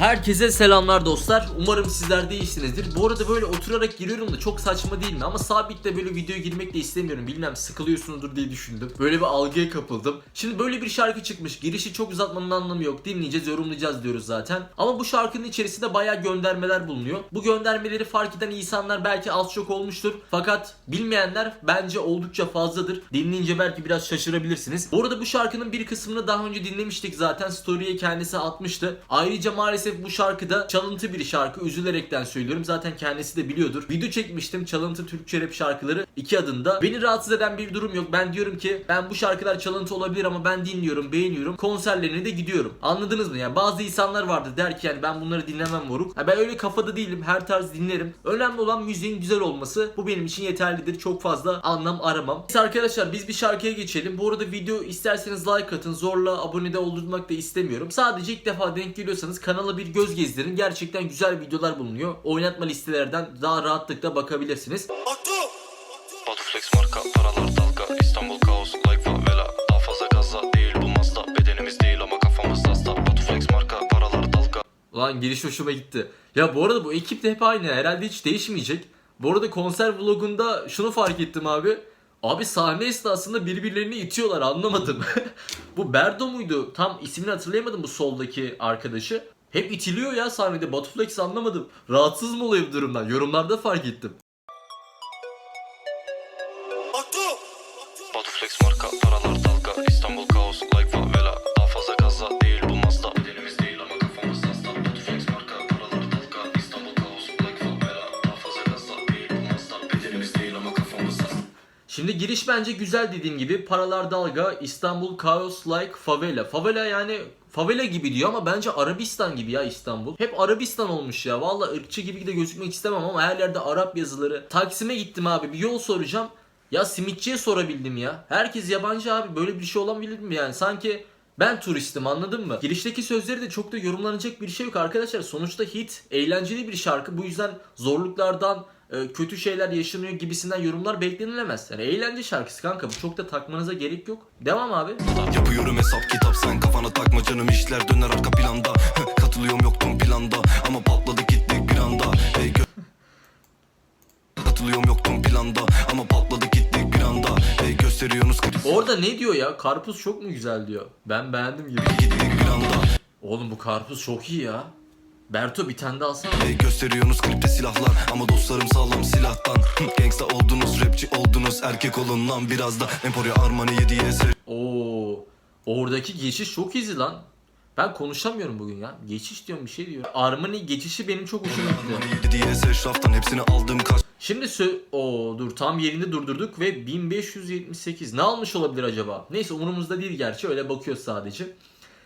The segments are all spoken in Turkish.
Herkese selamlar dostlar. Umarım sizler de iyisinizdir. Bu arada böyle oturarak giriyorum da çok saçma değil mi? Ama sabitle böyle videoya girmek de istemiyorum. Bilmem sıkılıyorsunuzdur diye düşündüm. Böyle bir algıya kapıldım. Şimdi böyle bir şarkı çıkmış. Girişi çok uzatmanın anlamı yok. Dinleyeceğiz, yorumlayacağız diyoruz zaten. Ama bu şarkının içerisinde bayağı göndermeler bulunuyor. Bu göndermeleri fark eden insanlar belki az çok olmuştur. Fakat bilmeyenler bence oldukça fazladır. Dinleyince belki biraz şaşırabilirsiniz. Bu arada bu şarkının bir kısmını daha önce dinlemiştik zaten. Story'e kendisi atmıştı. Ayrıca maalesef bu şarkıda çalıntı bir şarkı. Üzülerekten söylüyorum. Zaten kendisi de biliyordur. Video çekmiştim. Çalıntı Türkçe rap şarkıları iki adında. Beni rahatsız eden bir durum yok. Ben diyorum ki ben bu şarkılar çalıntı olabilir ama ben dinliyorum, beğeniyorum. Konserlerine de gidiyorum. Anladınız mı? Yani bazı insanlar vardı der ki yani ben bunları dinlemem moruk. Ha ben öyle kafada değilim. Her tarz dinlerim. Önemli olan müziğin güzel olması. Bu benim için yeterlidir. Çok fazla anlam aramam. Neyse arkadaşlar biz bir şarkıya geçelim. Bu arada video isterseniz like atın. Zorla abone de oldurmak da istemiyorum. Sadece ilk defa denk geliyorsanız kanala bir göz gezdirin. Gerçekten güzel videolar bulunuyor. Oynatma listelerden daha rahatlıkla bakabilirsiniz. Batu flex marka paralar dalga İstanbul kaos like favela Daha fazla gaza değil bu mazda Bedenimiz değil ama kafamız hasta Batu flex marka paralar dalga Lan giriş hoşuma gitti. Ya bu arada bu ekip de hep aynı. Herhalde hiç değişmeyecek. Bu arada konser vlogunda şunu fark ettim abi. Abi sahne esnasında birbirlerini itiyorlar anlamadım. bu Berdo muydu? Tam ismini hatırlayamadım bu soldaki arkadaşı. Hep itiliyor ya sahnede. Batuflex anlamadım. Rahatsız mı oluyor bu durumdan? Yorumlarda fark ettim. Batu flex marka paralar dalga İstanbul kaos like favela Daha fazla gaza değil bu mazda Bedenimiz değil ama kafamız hasta Batu flex marka paralar dalga İstanbul kaos like favela Daha fazla gaza değil bu mazda Bedenimiz değil ama kafamız hasta Şimdi giriş bence güzel dediğim gibi. Paralar dalga, İstanbul kaos like favela. Favela yani favela gibi diyor ama bence Arabistan gibi ya İstanbul. Hep Arabistan olmuş ya. Valla ırkçı gibi de gözükmek istemem ama her yerde Arap yazıları. Taksim'e gittim abi bir yol soracağım. Ya simitçiye sorabildim ya. Herkes yabancı abi böyle bir şey olabilir mi yani? Sanki ben turistim anladın mı? Girişteki sözleri de çok da yorumlanacak bir şey yok arkadaşlar. Sonuçta hit, eğlenceli bir şarkı. Bu yüzden zorluklardan, kötü şeyler yaşanıyor gibisinden yorumlar beklenilemez. Yani eğlence şarkısı kanka bu çok da takmanıza gerek yok. Devam abi. Yapıyorum hesap kitap sen kafana takma canım işler döner arka planda Katılıyorum yoktum planda ama patladı gittik bir anda hey, Katılıyorum yoktum planda ama patladı gittik bir anda hey, Gösteriyorsunuz kriz Orada ne diyor ya? Karpuz çok mu güzel diyor. Ben beğendim gibi. gittik bir anda Oğlum bu karpuz çok iyi ya. Berto bir tane daha alsana. hey, Gösteriyorsunuz klipte silahlar ama dostlarım sağlam silahtan Gangsta oldunuz rapçi oldunuz erkek olun lan biraz da Emporio Armani 7'ye Oo. Oradaki geçiş çok izi lan. Ben konuşamıyorum bugün ya. Geçiş diyorum bir şey diyor. Armani geçişi benim çok hoşuma gitti. Armani 7'ye eşraftan hepsini aldım kaç Şimdi sö o dur tam yerinde durdurduk ve 1578 ne almış olabilir acaba? Neyse umurumuzda değil gerçi öyle bakıyoruz sadece.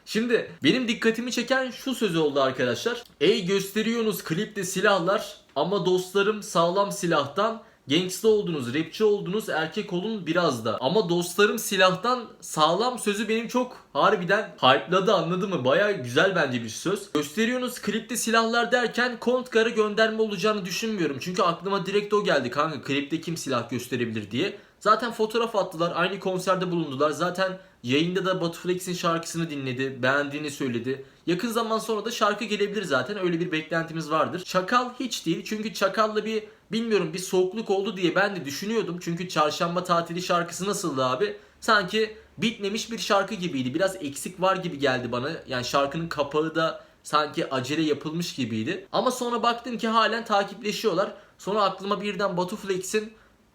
Şimdi benim dikkatimi çeken şu söz oldu arkadaşlar. Ey gösteriyorsunuz klipte silahlar ama dostlarım sağlam silahtan Gangsta oldunuz, rapçi oldunuz, erkek olun biraz da. Ama dostlarım silahtan sağlam sözü benim çok harbiden hype'ladı anladın mı? Baya güzel bence bir söz. Gösteriyorsunuz klipte silahlar derken Kontkar'a gönderme olacağını düşünmüyorum. Çünkü aklıma direkt o geldi kanka klipte kim silah gösterebilir diye. Zaten fotoğraf attılar, aynı konserde bulundular. Zaten yayında da Batuflex'in şarkısını dinledi, beğendiğini söyledi. Yakın zaman sonra da şarkı gelebilir zaten. Öyle bir beklentimiz vardır. Çakal hiç değil. Çünkü Çakal'la bir bilmiyorum bir soğukluk oldu diye ben de düşünüyordum. Çünkü çarşamba tatili şarkısı nasıldı abi? Sanki bitmemiş bir şarkı gibiydi. Biraz eksik var gibi geldi bana. Yani şarkının kapağı da sanki acele yapılmış gibiydi. Ama sonra baktım ki halen takipleşiyorlar. Sonra aklıma birden Batuflex'in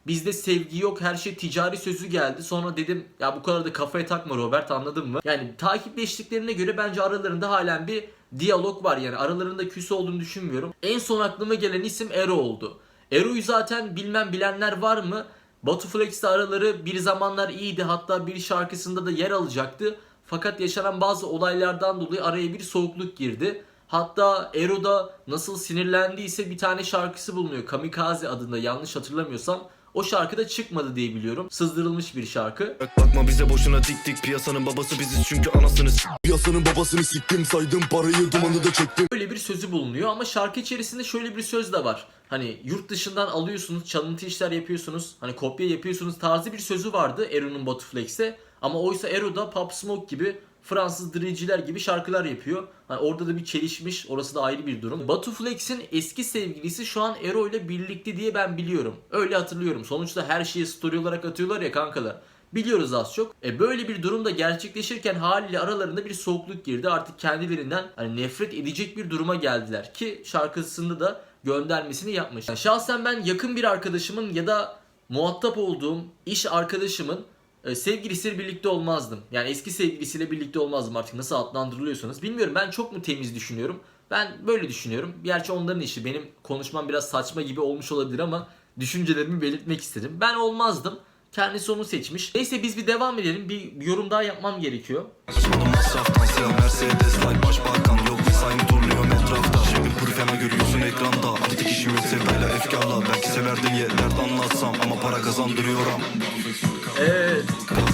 Bizde sevgi yok her şey ticari sözü geldi. Sonra dedim ya bu kadar da kafaya takma Robert anladın mı? Yani takipleştiklerine göre bence aralarında halen bir diyalog var yani aralarında küs olduğunu düşünmüyorum. En son aklıma gelen isim Ero oldu. Ero'yu zaten bilmem bilenler var mı? Batuflex'te araları bir zamanlar iyiydi hatta bir şarkısında da yer alacaktı. Fakat yaşanan bazı olaylardan dolayı araya bir soğukluk girdi. Hatta Ero da nasıl sinirlendiyse bir tane şarkısı bulunuyor. Kamikaze adında yanlış hatırlamıyorsam. O şarkı da çıkmadı diye biliyorum. Sızdırılmış bir şarkı. Bakma bize boşuna dik dik piyasanın babası biziz çünkü anasını Piyasanın babasını siktim saydım parayı dumanı da çektim Böyle bir sözü bulunuyor ama şarkı içerisinde şöyle bir söz de var. Hani yurt dışından alıyorsunuz, çalıntı işler yapıyorsunuz, hani kopya yapıyorsunuz tarzı bir sözü vardı Ero'nun Batuflex'te. Ama oysa Ero da Pop Smoke gibi Fransız diriciler gibi şarkılar yapıyor. Hani orada da bir çelişmiş. Orası da ayrı bir durum. Batu Flex'in eski sevgilisi şu an Ero ile birlikte diye ben biliyorum. Öyle hatırlıyorum. Sonuçta her şeyi story olarak atıyorlar ya kankalar. Biliyoruz az çok. E böyle bir durumda gerçekleşirken haliyle aralarında bir soğukluk girdi. Artık kendilerinden hani nefret edecek bir duruma geldiler. Ki şarkısında da göndermesini yapmış. Yani şahsen ben yakın bir arkadaşımın ya da muhatap olduğum iş arkadaşımın e, sevgilisiyle birlikte olmazdım. Yani eski sevgilisiyle birlikte olmazdım artık nasıl adlandırılıyorsanız. Bilmiyorum ben çok mu temiz düşünüyorum. Ben böyle düşünüyorum. Gerçi onların işi. Benim konuşmam biraz saçma gibi olmuş olabilir ama düşüncelerimi belirtmek istedim. Ben olmazdım. Kendisi onu seçmiş. Neyse biz bir devam edelim. Bir yorum daha yapmam gerekiyor. Fena görüyorsun ekranda Artık işim yok sevdayla efkarla Belki severdin ye dert anlatsam Ama para kazandırıyorum Evet.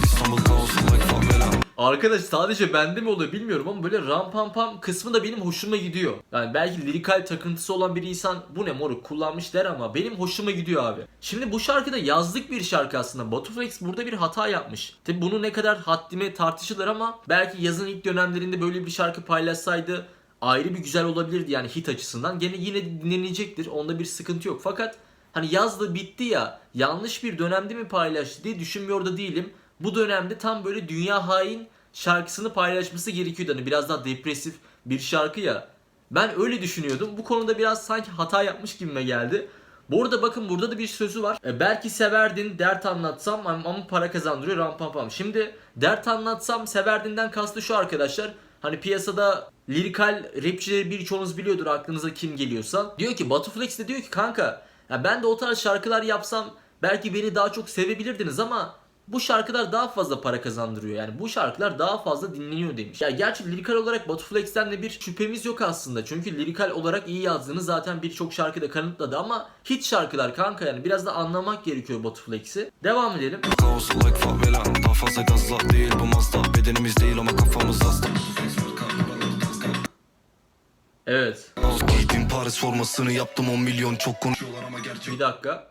İstanbul kaos like favela Arkadaş sadece bende mi oluyor bilmiyorum ama böyle ram pam pam kısmı da benim hoşuma gidiyor. Yani belki lirikal takıntısı olan bir insan bu ne moruk kullanmış der ama benim hoşuma gidiyor abi. Şimdi bu şarkıda yazlık bir şarkı aslında. Butterflex burada bir hata yapmış. Tabi bunu ne kadar haddime tartışılır ama belki yazın ilk dönemlerinde böyle bir şarkı paylaşsaydı ayrı bir güzel olabilirdi yani hit açısından. Gene yine dinlenecektir. Onda bir sıkıntı yok. Fakat hani yazda bitti ya yanlış bir dönemde mi paylaştı diye düşünmüyor da değilim. Bu dönemde tam böyle Dünya Hain şarkısını paylaşması gerekiyordu. Hani biraz daha depresif bir şarkı ya. Ben öyle düşünüyordum. Bu konuda biraz sanki hata yapmış gibime geldi. Bu arada bakın burada da bir sözü var. E, belki severdin dert anlatsam ama para kazandırıyor ram pam pam. Şimdi dert anlatsam severdinden kastı şu arkadaşlar. Hani piyasada lirikal rapçileri birçoğunuz biliyordur aklınıza kim geliyorsa. Diyor ki Batuflex de diyor ki kanka ya ben de o tarz şarkılar yapsam belki beni daha çok sevebilirdiniz ama bu şarkılar daha fazla para kazandırıyor. Yani bu şarkılar daha fazla dinleniyor demiş. Ya gerçi lirikal olarak Batuflex'ten de bir şüphemiz yok aslında. Çünkü lirikal olarak iyi yazdığını zaten birçok şarkıda kanıtladı ama hit şarkılar kanka yani biraz da anlamak gerekiyor Batuflex'i. Devam edelim. Evet. Paris formasını yaptım 10 milyon çok konuşuyorlar ama gerçek Bir dakika.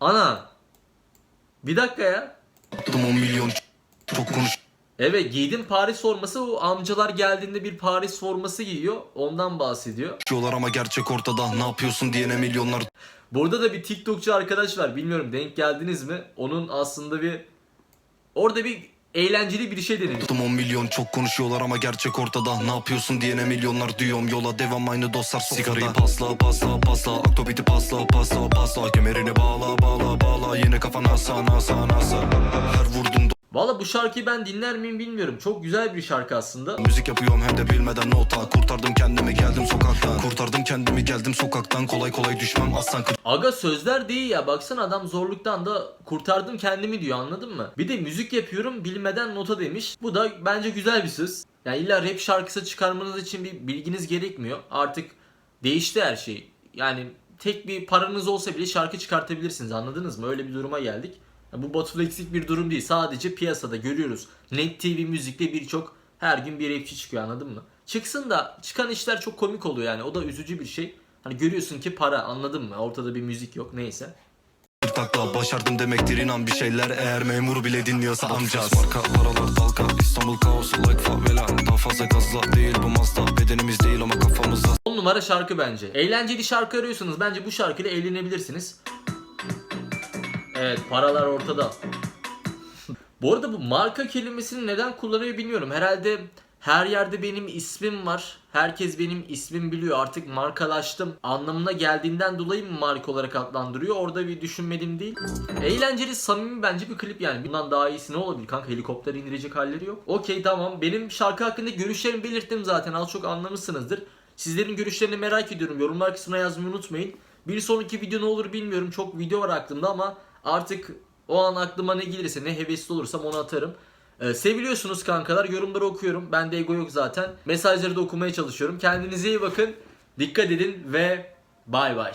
Ana. Bir dakika ya. yaptım 10 milyon çok konuş Evet giydim Paris forması o amcalar geldiğinde bir Paris forması giyiyor. Ondan bahsediyor. Konuşuyorlar ama gerçek ortada Ne yapıyorsun diyene milyonlar Burada da bir TikTokçu arkadaş var. Bilmiyorum denk geldiniz mi? Onun aslında bir orada bir eğlenceli bir şey. Yaptım 10 milyon çok konuşuyorlar ama gerçek ortada. Ne yapıyorsun diyene milyonlar diyorum yola. Devam aynı dostlar Sigarayı pasla pasla pasla. Aktobiti pasla pasla pasla. Kemerini bağla bağla bağla. Yine kafana sana sana sana. Her vurduğunda Valla bu şarkıyı ben dinler miyim bilmiyorum. Çok güzel bir şarkı aslında. Müzik yapıyorum hem de bilmeden nota Kurtardım kendimi geldim sokaktan Kurtardım kendimi geldim sokaktan Kolay kolay düşmem aslan kır Aga sözler değil ya. Baksana adam zorluktan da kurtardım kendimi diyor anladın mı? Bir de müzik yapıyorum bilmeden nota demiş. Bu da bence güzel bir söz. Yani illa rap şarkısı çıkarmanız için bir bilginiz gerekmiyor. Artık değişti her şey. Yani tek bir paranız olsa bile şarkı çıkartabilirsiniz anladınız mı? Öyle bir duruma geldik. Bu Batuflex'lik bir durum değil. Sadece piyasada görüyoruz. Net TV müzikte birçok her gün bir rapçi çıkıyor anladın mı? Çıksın da çıkan işler çok komik oluyor yani. O da üzücü bir şey. Hani görüyorsun ki para anladın mı? Ortada bir müzik yok neyse. takla Başardım demektir inan bir şeyler Eğer memur bile dinliyorsa amcaz Marka paralar dalga İstanbul kaos like favela Daha fazla gazla değil bu Mazda Bedenimiz değil ama kafamız 10 numara şarkı bence. Eğlenceli şarkı arıyorsanız bence bu şarkıyla eğlenebilirsiniz. Evet paralar ortada. bu arada bu marka kelimesini neden kullanıyor bilmiyorum. Herhalde her yerde benim ismim var. Herkes benim ismim biliyor. Artık markalaştım anlamına geldiğinden dolayı mı marka olarak adlandırıyor? Orada bir düşünmedim değil. Eğlenceli, samimi bence bir klip yani. Bundan daha iyisi ne olabilir kanka? Helikopter indirecek halleri yok. Okey tamam. Benim şarkı hakkında görüşlerimi belirttim zaten. Az çok anlamışsınızdır. Sizlerin görüşlerini merak ediyorum. Yorumlar kısmına yazmayı unutmayın. Bir sonraki video ne olur bilmiyorum. Çok video var aklımda ama artık o an aklıma ne gelirse ne hevesli olursam onu atarım. Ee, seviliyorsunuz kankalar. Yorumları okuyorum. Bende ego yok zaten. Mesajları da okumaya çalışıyorum. Kendinize iyi bakın. Dikkat edin ve bay bay.